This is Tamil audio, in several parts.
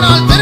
natural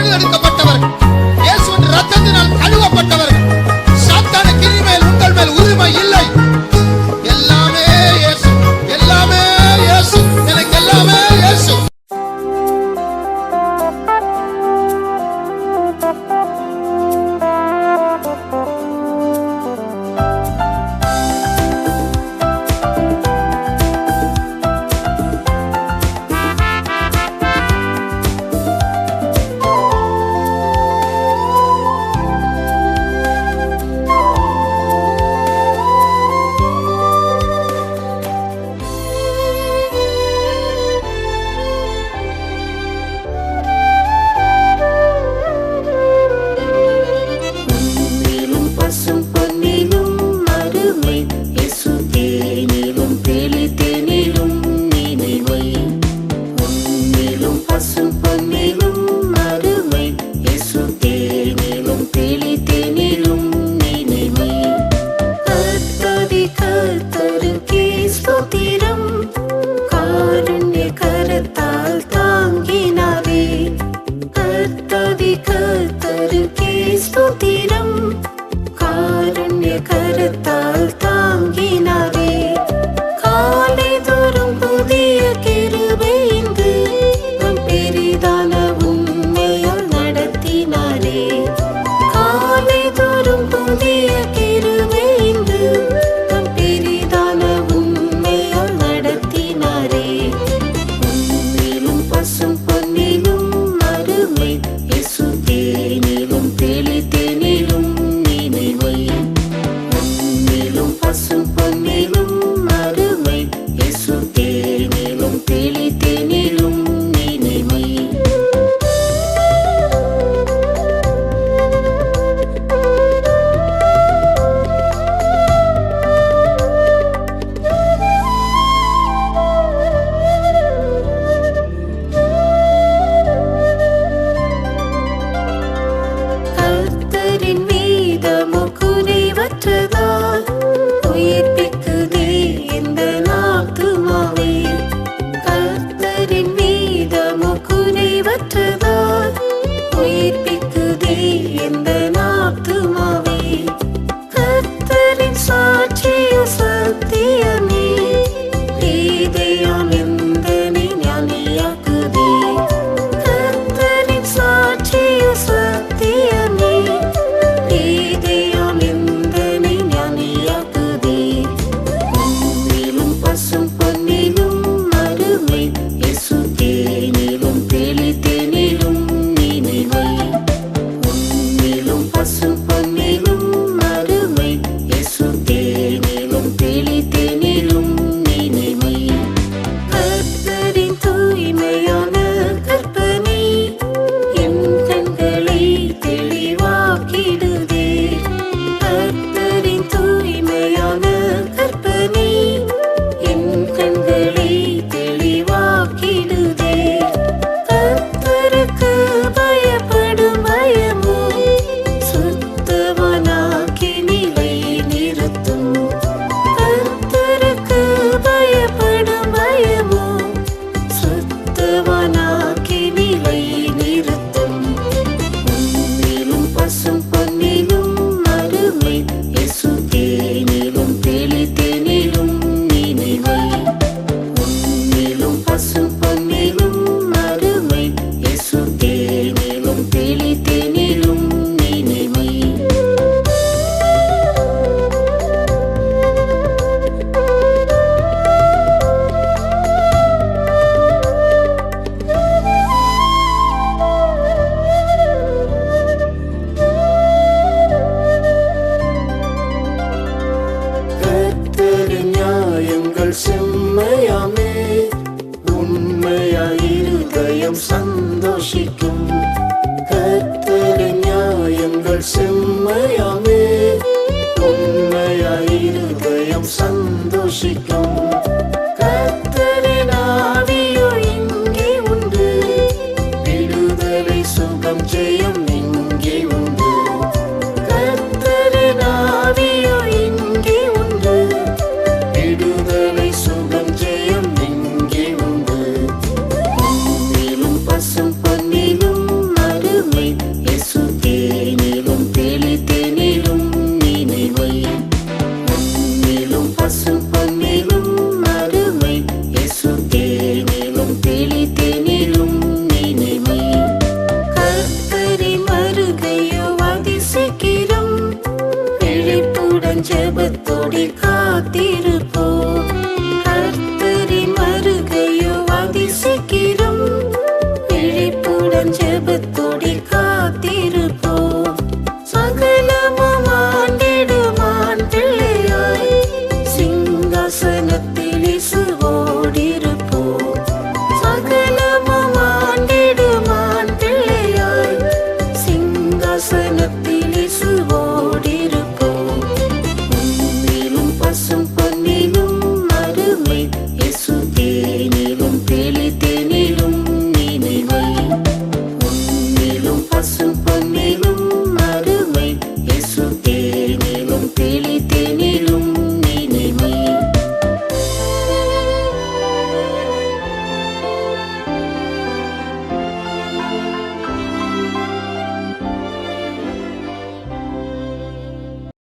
செம்மையாமே. உண்மையாய் இருதயம் சந்தோஷிக்கும். கத்தரின் நியாயங்கள் செம்மையாமே. உண்மையாய் சந்தோஷிக்கும். ஜெபத்தொடி காத்திரு